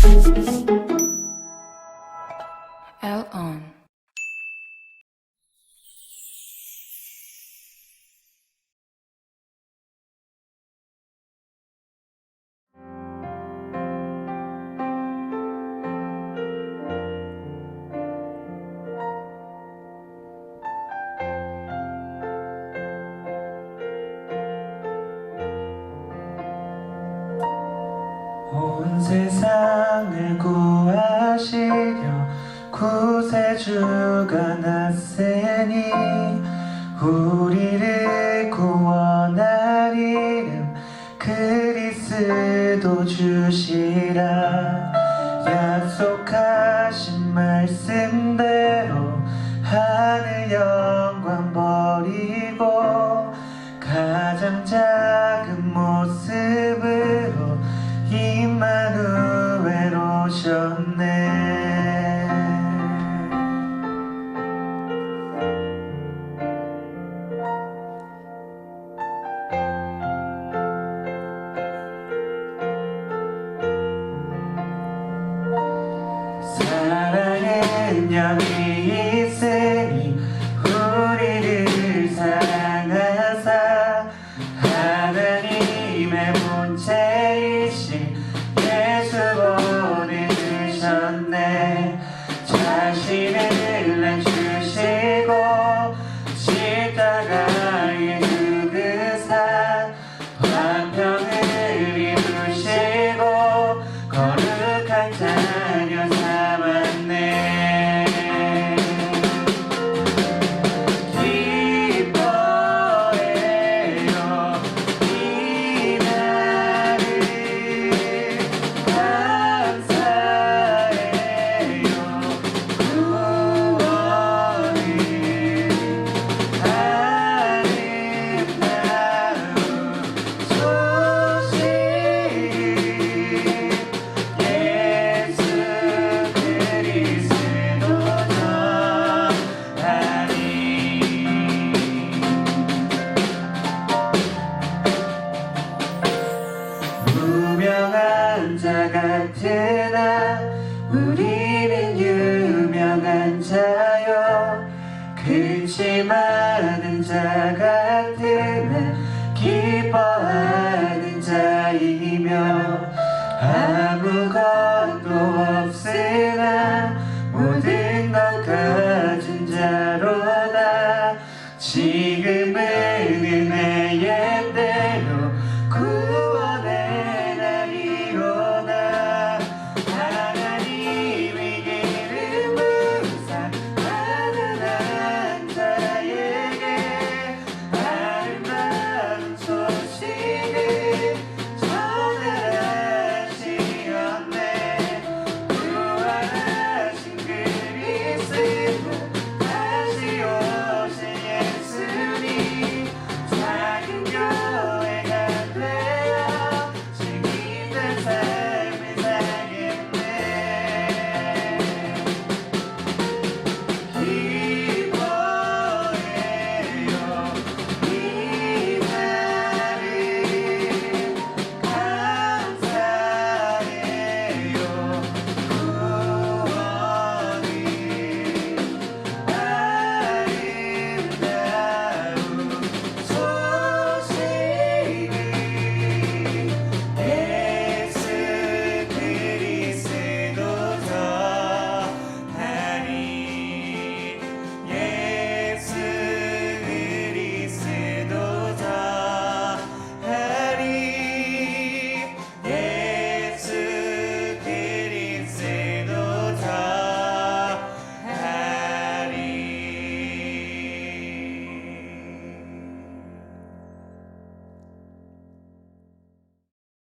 On. 온 세상 을 구하시려 구세주가 났으니 우리를 이름 그리스도 주시라. 약속하신 말씀대로 하늘 영 사랑은 여기 있으니 우리를 사랑하사 하나님의 본체이신 예수 보내주셨네. 자신을 우리는 유명한 자요. 그치 많은 자같